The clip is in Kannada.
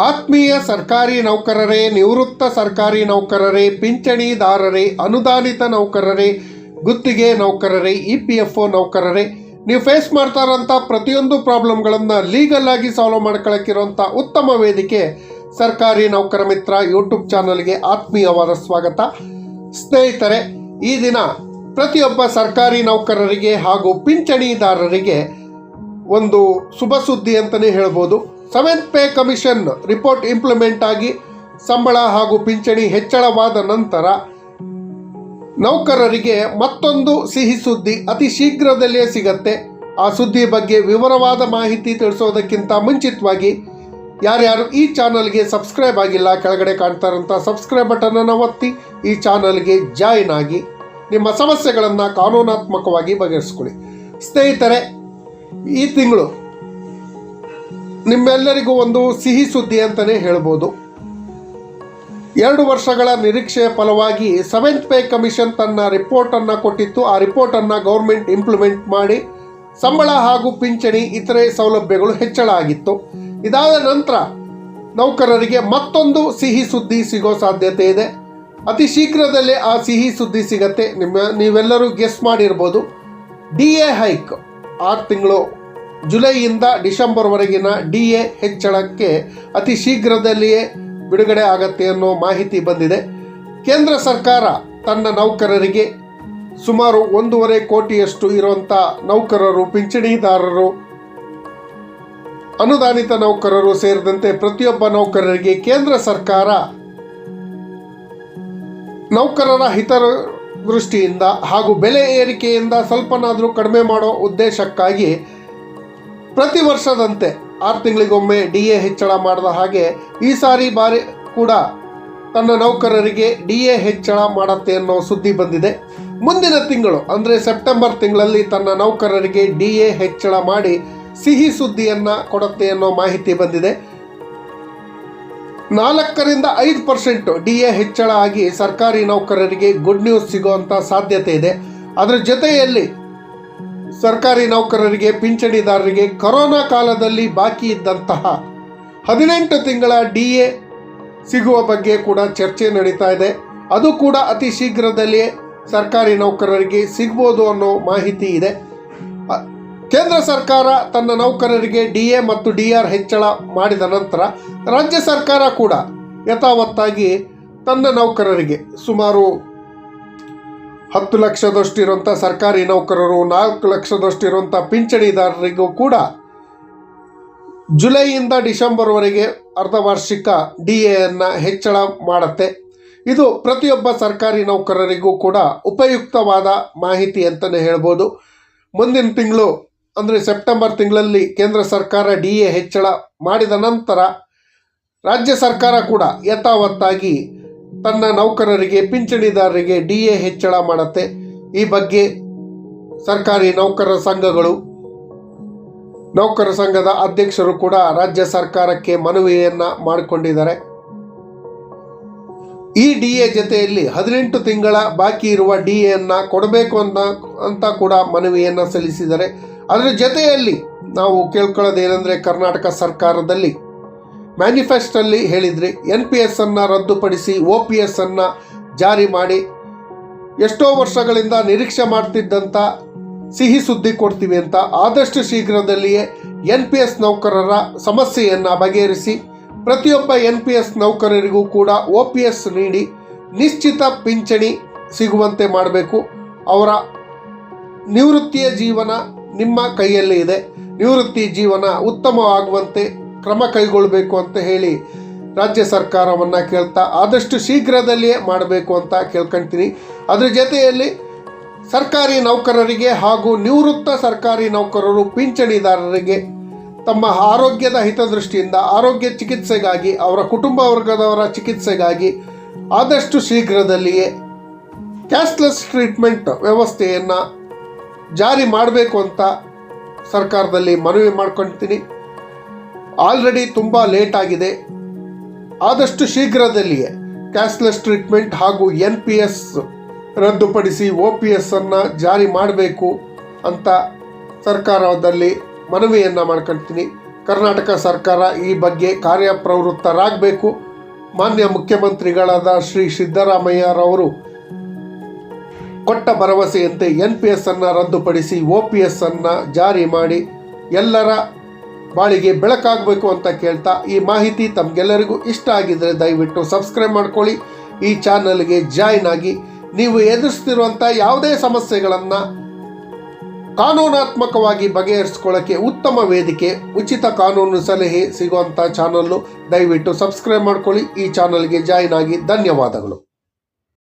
ಆತ್ಮೀಯ ಸರ್ಕಾರಿ ನೌಕರರೇ, ನಿವೃತ್ತ ಸರ್ಕಾರಿ ನೌಕರರೇ, ಪಿಂಚಣಿದಾರರೇ, ಅನುದಾನಿತ ನೌಕರರೇ, ಗುತ್ತಿಗೆ ನೌಕರರೇ, ಇ ಪಿ ಎಫ್ ಒ ನೌಕರರೇ, ನೀವು ಫೇಸ್ ಮಾಡ್ತಾ ಇರೋಂಥ ಪ್ರತಿಯೊಂದು ಪ್ರಾಬ್ಲಮ್ಗಳನ್ನು ಲೀಗಲ್ ಆಗಿ ಸಾಲ್ವ್ ಮಾಡ್ಕೊಳಕ್ಕಿರೋಂಥ ಉತ್ತಮ ವೇದಿಕೆ ಸರ್ಕಾರಿ ನೌಕರ ಮಿತ್ರ ಯೂಟ್ಯೂಬ್ ಚಾನಲ್ಗೆ ಆತ್ಮೀಯವಾದ ಸ್ವಾಗತ. ಸ್ನೇಹಿತರೆ, ಈ ದಿನ ಪ್ರತಿಯೊಬ್ಬ ಸರ್ಕಾರಿ ನೌಕರರಿಗೆ ಹಾಗೂ ಪಿಂಚಣಿದಾರರಿಗೆ ಒಂದು ಶುಭ ಸುದ್ದಿ ಅಂತಲೇ ಹೇಳ್ಬೋದು. Seventh pay commission report implement ಆಗಿ ಸಂಬಳ ಹಾಗೂ ಪಿಂಚಣಿ ಹೆಚ್ಚಳವಾದ ನಂತರ ನೌಕರರಿಗೆ ಮತ್ತೊಂದು ಸಿಹಿ ಸುದ್ದಿ ಅತಿ ಶೀಘ್ರದಲ್ಲೇ ಸಿಗತ್ತೆ. ಆ ಸುದ್ದಿ ಬಗ್ಗೆ ವಿವರವಾದ ಮಾಹಿತಿ ತಿಳಿಸೋದಕ್ಕಿಂತ ಮುಂಚಿತವಾಗಿ ಯಾರ್ಯಾರು ಈ ಚಾನಲ್ಗೆ ಸಬ್ಸ್ಕ್ರೈಬ್ ಆಗಿಲ್ಲ, ಕೆಳಗಡೆ ಕಾಣ್ತಾ ಇರೋಂಥ ಸಬ್ಸ್ಕ್ರೈಬ್ ಬಟನನ್ನು ಒತ್ತಿ, ಈ ಚಾನಲ್ಗೆ ಜಾಯಿನ್ ಆಗಿ. ನಿಮ್ಮ ಸಮಸ್ಯೆಗಳನ್ನು ಕಾನೂನಾತ್ಮಕವಾಗಿ ಬಗೆಹರಿಸ್ಕೊಳ್ಳಿ. ಸ್ನೇಹಿತರೆ, ಈ ತಿಂಗಳು ನಿಮ್ಮೆಲ್ಲರಿಗೂ ಒಂದು ಸಿಹಿ ಸುದ್ದಿ ಅಂತಲೇ ಹೇಳ್ಬೋದು. ಎರಡು ವರ್ಷಗಳ ನಿರೀಕ್ಷೆಯ ಫಲವಾಗಿ ಸೆವೆಂತ್ ಪೇ ಕಮಿಷನ್ ತನ್ನ ರಿಪೋರ್ಟನ್ನು ಕೊಟ್ಟಿತ್ತು. ಆ ರಿಪೋರ್ಟನ್ನು ಗೌರ್ಮೆಂಟ್ ಇಂಪ್ಲಿಮೆಂಟ್ ಮಾಡಿ ಸಂಬಳ ಹಾಗೂ ಪಿಂಚಣಿ ಇತರೆ ಸೌಲಭ್ಯಗಳು ಹೆಚ್ಚಳ ಆಗಿತ್ತು. ಇದಾದ ನಂತರ ನೌಕರರಿಗೆ ಮತ್ತೊಂದು ಸಿಹಿ ಸುದ್ದಿ ಸಿಗೋ ಸಾಧ್ಯತೆ ಇದೆ. ಅತಿ ಶೀಘ್ರದಲ್ಲೇ ಆ ಸಿಹಿ ಸುದ್ದಿ ಸಿಗತ್ತೆ. ನಿಮ್ಮ ನೀವೆಲ್ಲರೂ ಗೆಸ್ ಮಾಡಿರ್ಬೋದು. ಡಿ ಎ ಹೈಕ್, ಆರು ತಿಂಗಳು ಜುಲೈಯಿಂದ ಡಿಸೆಂಬರ್ವರೆಗಿನ ಡಿ ಎ ಹೆಚ್ಚಳಕ್ಕೆ ಅತಿ ಶೀಘ್ರದಲ್ಲಿಯೇ ಬಿಡುಗಡೆ ಆಗತ್ತೆ ಅನ್ನೋ ಮಾಹಿತಿ ಬಂದಿದೆ. ಕೇಂದ್ರ ಸರ್ಕಾರ ತನ್ನ ನೌಕರರಿಗೆ ಸುಮಾರು ಒಂದೂವರೆ ಕೋಟಿಯಷ್ಟು ಇರುವಂಥ ನೌಕರರು, ಪಿಂಚಣಿದಾರರು, ಅನುದಾನಿತ ನೌಕರರು ಸೇರಿದಂತೆ ಪ್ರತಿಯೊಬ್ಬ ನೌಕರರಿಗೆ ಕೇಂದ್ರ ಸರ್ಕಾರ ನೌಕರರ ಹಿತ ದೃಷ್ಟಿಯಿಂದ ಹಾಗೂ ಬೆಲೆ ಏರಿಕೆಯಿಂದ ಸ್ವಲ್ಪನಾದರೂ ಕಡಿಮೆ ಮಾಡೋ ಉದ್ದೇಶಕ್ಕಾಗಿ ಪ್ರತಿ ವರ್ಷದಂತೆ ಆರು ತಿಂಗಳಿಗೊಮ್ಮೆ ಡಿ ಎ ಹೆಚ್ಚಳ ಮಾಡಿದ ಹಾಗೆ ಈ ಸಾರಿ ಬಾರಿ ಕೂಡ ತನ್ನ ನೌಕರರಿಗೆ ಡಿ ಎ ಹೆಚ್ಚಳ ಮಾಡತ್ತೆ ಅನ್ನೋ ಸುದ್ದಿ ಬಂದಿದೆ. ಮುಂದಿನ ತಿಂಗಳು, ಅಂದರೆ ಸೆಪ್ಟೆಂಬರ್ ತಿಂಗಳಲ್ಲಿ ತನ್ನ ನೌಕರರಿಗೆ ಡಿ ಎ ಹೆಚ್ಚಳ ಮಾಡಿ ಸಿಹಿ ಸುದ್ದಿಯನ್ನು ಕೊಡುತ್ತೆ ಅನ್ನೋ ಮಾಹಿತಿ ಬಂದಿದೆ. ನಾಲ್ಕರಿಂದ ಐದು ಪರ್ಸೆಂಟು ಡಿ ಎ ಹೆಚ್ಚಳ ಆಗಿ ಸರ್ಕಾರಿ ನೌಕರರಿಗೆ ಗುಡ್ ನ್ಯೂಸ್ ಸಿಗುವಂಥ ಸಾಧ್ಯತೆ ಇದೆ. ಅದರ ಜೊತೆಯಲ್ಲಿ ಸರ್ಕಾರಿ ನೌಕರರಿಗೆ, ಪಿಂಚಣಿದಾರರಿಗೆ ಕೊರೋನಾ ಕಾಲದಲ್ಲಿ ಬಾಕಿ ಇದ್ದಂತಹ ಹದಿನೆಂಟು ತಿಂಗಳ ಡಿ ಎ ಸಿಗುವ ಬಗ್ಗೆ ಕೂಡ ಚರ್ಚೆ ನಡೀತಾ ಇದೆ. ಅದು ಕೂಡ ಅತಿ ಶೀಘ್ರದಲ್ಲಿಯೇ ಸರ್ಕಾರಿ ನೌಕರರಿಗೆ ಸಿಗ್ಬೋದು ಅನ್ನೋ ಮಾಹಿತಿ ಇದೆ. ಕೇಂದ್ರ ಸರ್ಕಾರ ತನ್ನ ನೌಕರರಿಗೆ ಡಿ ಎ ಮತ್ತು ಡಿ ಆರ್ ಹೆಚ್ಚಳ ಮಾಡಿದ ನಂತರ ರಾಜ್ಯ ಸರ್ಕಾರ ಕೂಡ ಯಥಾವತ್ತಾಗಿ ತನ್ನ ನೌಕರರಿಗೆ ಸುಮಾರು ಹತ್ತು ಲಕ್ಷದಷ್ಟಿರುವಂಥ ಸರ್ಕಾರಿ ನೌಕರರು, ನಾಲ್ಕು ಲಕ್ಷದಷ್ಟಿರುವಂಥ ಪಿಂಚಣಿದಾರರಿಗೂ ಕೂಡ ಜುಲೈಯಿಂದ ಡಿಸೆಂಬರ್ವರೆಗೆ ಅರ್ಧವಾರ್ಷಿಕ ಡಿ ಎಯನ್ನು ಹೆಚ್ಚಳ ಮಾಡುತ್ತೆ. ಇದು ಪ್ರತಿಯೊಬ್ಬ ಸರ್ಕಾರಿ ನೌಕರರಿಗೂ ಕೂಡ ಉಪಯುಕ್ತವಾದ ಮಾಹಿತಿ ಅಂತಲೇ ಹೇಳ್ಬೋದು. ಮುಂದಿನ ತಿಂಗಳು, ಅಂದರೆ ಸೆಪ್ಟೆಂಬರ್ ತಿಂಗಳಲ್ಲಿ ಕೇಂದ್ರ ಸರ್ಕಾರ ಡಿ ಎ ಹೆಚ್ಚಳ ಮಾಡಿದ ನಂತರ ರಾಜ್ಯ ಸರ್ಕಾರ ಕೂಡ ಯಥಾವತ್ತಾಗಿ ತನ್ನ ನೌಕರರಿಗೆ, ಪಿಂಚಣಿದಾರರಿಗೆ ಡಿ ಎ ಹೆಚ್ಚಳ ಮಾಡುತ್ತೆ. ಈ ಬಗ್ಗೆ ಸರ್ಕಾರಿ ನೌಕರರ ಸಂಘಗಳು, ನೌಕರ ಸಂಘದ ಅಧ್ಯಕ್ಷರು ಕೂಡ ರಾಜ್ಯ ಸರ್ಕಾರಕ್ಕೆ ಮನವಿಯನ್ನು ಮಾಡಿಕೊಂಡಿದ್ದಾರೆ. ಈ ಡಿ ಎ ಜೊತೆಯಲ್ಲಿ ಹದಿನೆಂಟು ತಿಂಗಳ ಬಾಕಿ ಇರುವ ಡಿ ಎನ್ನು ಕೊಡಬೇಕು ಅಂತ ಅಂತ ಕೂಡ ಮನವಿಯನ್ನು ಸಲ್ಲಿಸಿದ್ದಾರೆ. ಅದರ ಜೊತೆಯಲ್ಲಿ ನಾವು ಕೇಳ್ಕೊಳ್ಳೋದೇನೆಂದರೆ ಕರ್ನಾಟಕ ಸರ್ಕಾರದಲ್ಲಿ ಮ್ಯಾನಿಫೆಸ್ಟಲ್ಲಿ ಹೇಳಿದ್ರಿ ಎನ್ ಪಿ ಎಸ್ ಅನ್ನು ರದ್ದುಪಡಿಸಿ ಒ ಪಿ ಎಸ್ ಅನ್ನು ಜಾರಿ ಮಾಡಿ ಎಷ್ಟೋ ವರ್ಷಗಳಿಂದ ನಿರೀಕ್ಷೆ ಮಾಡ್ತಿದ್ದಂಥ ಸಿಹಿ ಸುದ್ದಿ ಕೊಡ್ತೀವಿ ಅಂತ ಆದಷ್ಟು ಶೀಘ್ರದಲ್ಲಿಯೇ ಎನ್ ಪಿ ಎಸ್ ನೌಕರರ ಸಮಸ್ಯೆಯನ್ನು ಬಗೆಹರಿಸಿ ಪ್ರತಿಯೊಬ್ಬ ಎನ್ ಪಿ ಎಸ್ ನೌಕರರಿಗೂ ಕೂಡ ಒ ಪಿ ಎಸ್ ನೀಡಿ ನಿಶ್ಚಿತ ಪಿಂಚಣಿ ಸಿಗುವಂತೆ ಮಾಡಬೇಕು. ಅವರ ನಿವೃತ್ತಿಯ ಜೀವನ ನಿಮ್ಮ ಕೈಯಲ್ಲಿ ಇದೆ. ನಿವೃತ್ತಿ ಜೀವನ ಉತ್ತಮವಾಗುವಂತೆ ಕ್ರಮ ಕೈಗೊಳ್ಳಬೇಕು ಅಂತ ಹೇಳಿ ರಾಜ್ಯ ಸರ್ಕಾರವನ್ನು ಕೇಳ್ತಾ ಆದಷ್ಟು ಶೀಘ್ರದಲ್ಲಿಯೇ ಮಾಡಬೇಕು ಅಂತ ಕೇಳ್ಕೊಳ್ತೀನಿ ಅದರ ಜೊತೆಯಲ್ಲಿ ಸರ್ಕಾರಿ ನೌಕರರಿಗೆ ಹಾಗೂ ನಿವೃತ್ತ ಸರ್ಕಾರಿ ನೌಕರರು, ಪಿಂಚಣಿದಾರರಿಗೆ ತಮ್ಮ ಆರೋಗ್ಯದ ಹಿತದೃಷ್ಟಿಯಿಂದ, ಆರೋಗ್ಯ ಚಿಕಿತ್ಸೆಗಾಗಿ, ಅವರ ಕುಟುಂಬ ವರ್ಗದವರ ಚಿಕಿತ್ಸೆಗಾಗಿ ಆದಷ್ಟು ಶೀಘ್ರದಲ್ಲಿಯೇ ಕ್ಯಾಶ್ಲೆಸ್ ಟ್ರೀಟ್ಮೆಂಟ್ ವ್ಯವಸ್ಥೆಯನ್ನು ಜಾರಿ ಮಾಡಬೇಕು ಅಂತ ಸರ್ಕಾರದಲ್ಲಿ ಮನವಿ ಮಾಡ್ಕೊಳ್ತೀನಿ ಆಲ್ರೆಡಿ ತುಂಬ ಲೇಟ್ ಆಗಿದೆ. ಆದಷ್ಟು ಶೀಘ್ರದಲ್ಲಿಯೇ ಕ್ಯಾಶ್ಲೆಸ್ ಟ್ರೀಟ್ಮೆಂಟ್ ಹಾಗೂ ಎನ್ ಪಿ ಎಸ್ ರದ್ದುಪಡಿಸಿ ಒ ಪಿ ಎಸ್ಸನ್ನು ಜಾರಿ ಮಾಡಬೇಕು ಅಂತ ಸರ್ಕಾರದಲ್ಲಿ ಮನವಿಯನ್ನು ಮಾಡ್ಕೊಳ್ತೀನಿ ಕರ್ನಾಟಕ ಸರ್ಕಾರ ಈ ಬಗ್ಗೆ ಕಾರ್ಯಪ್ರವೃತ್ತರಾಗಬೇಕು. ಮಾನ್ಯ ಮುಖ್ಯಮಂತ್ರಿಗಳಾದ ಶ್ರೀ ಸಿದ್ದರಾಮಯ್ಯರವರು ಕೊಟ್ಟ ಭರವಸೆಯಂತೆ ಎನ್ ಪಿ ಎಸ್ಸನ್ನು ರದ್ದುಪಡಿಸಿ ಒ ಪಿ ಎಸ್ ಅನ್ನು ಜಾರಿ ಮಾಡಿ ಎಲ್ಲರ ಬಾಳಿಗೆ ಬೆಳಕಾಗಬೇಕು ಅಂತ ಕೇಳ್ತಾ ಈ ಮಾಹಿತಿ ತಮಗೆಲ್ಲರಿಗೂ ಇಷ್ಟ ಆಗಿದರೆ ದಯವಿಟ್ಟು ಸಬ್ಸ್ಕ್ರೈಬ್ ಮಾಡ್ಕೊಳ್ಳಿ. ಈ ಚಾನಲ್ಗೆ ಜಾಯ್ನ್ ಆಗಿ ನೀವು ಎದುರಿಸ್ತಿರುವಂಥ ಯಾವುದೇ ಸಮಸ್ಯೆಗಳನ್ನು ಕಾನೂನಾತ್ಮಕವಾಗಿ ಬಗೆಹರಿಸ್ಕೊಳ್ಳೋಕ್ಕೆ ಉತ್ತಮ ವೇದಿಕೆ, ಉಚಿತ ಕಾನೂನು ಸಲಹೆ ಸಿಗುವಂಥ ಚಾನಲ್ಲು ದಯವಿಟ್ಟು ಸಬ್ಸ್ಕ್ರೈಬ್ ಮಾಡ್ಕೊಳ್ಳಿ. ಈ ಚಾನಲ್ಗೆ ಜಾಯ್ನ್ ಆಗಿ ಧನ್ಯವಾದಗಳು.